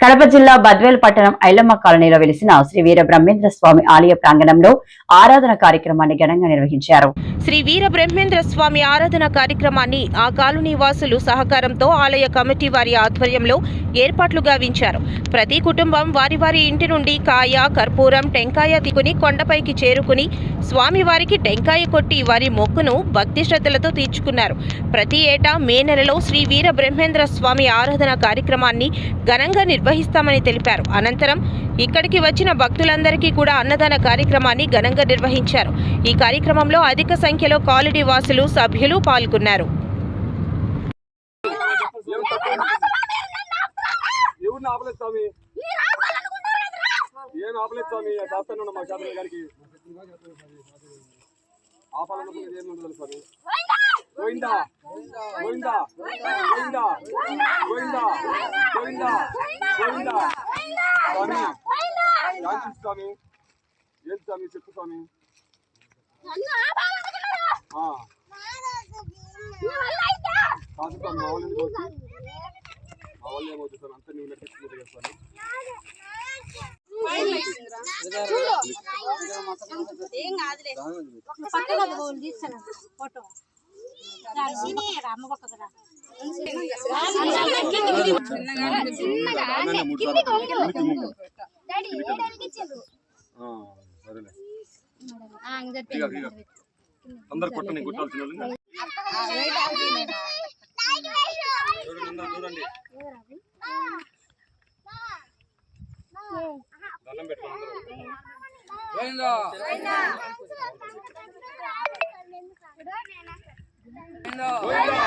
కడప జిల్లా బద్వేల్ పట్టణం ఐలమ్మ కాలనీలో వెలిసిన శ్రీ వీర బ్రహ్మేంద్ర స్వామి ఆలయ ప్రాంగణంలో ఆరాధన కార్యక్రమాన్ని ఘనంగా నిర్వహించారు. శ్రీ వీర బ్రహ్మేంద్ర స్వామి ఆరాధన కార్యక్రమాన్ని ఆ కాలనీ వాసులు సహకారంతో ఆలయ కమిటీ వారి ఆధ్వర్యంలో ఏర్పాట్లు గావించారు. ప్రతి కుటుంబం వారి వారి ఇంటి నుండి కాయ కర్పూరం టెంకాయ తీసుకుని కొండపైకి చేరుకుని స్వామివారికి టెంకాయ కొట్టి వారి మొక్కును భక్తి శ్రద్ధలతో తీర్చుకున్నారు. ప్రతి ఏటా మే నెలలో శ్రీ వీర బ్రహ్మేంద్ర స్వామి ఆరాధన కార్యక్రమాన్ని ఘనంగా నిర్వహిస్తామని తెలిపారు. అనంతరం ఇక్కడికి వచ్చిన భక్తులందరికీ కూడా అన్నదాన కార్యక్రమాన్ని ఘనంగా నిర్వహించారు. ఈ కార్యక్రమంలో అధిక సంఖ్యలో కాలనీ వాసులు సభ్యులు పాల్గొన్నారు. ఏం ఆపాలనుకున్నది ఏమి ఉండదు స్వామి. గోవిందా గోవిందా గోవిందా గోవిందా గోవిందా గోవిందా స్వామి థ్యాంక్స్ స్వామి ఏం స్వామి చెప్పు స్వామి. ఆ, కాదు స్వామి మా వాళ్ళు ఎందుకు మా వాళ్ళు ఏమవుతుంది సార్ అంతా నువ్వు నడిపిస్తుంది కదా స్వామి. పక్కన తీస్తాను. ఫోటో. అందరు కొట్టండి కొట్టాల్సిన చూడండి దండం పెట్టుకోండి అందరూ.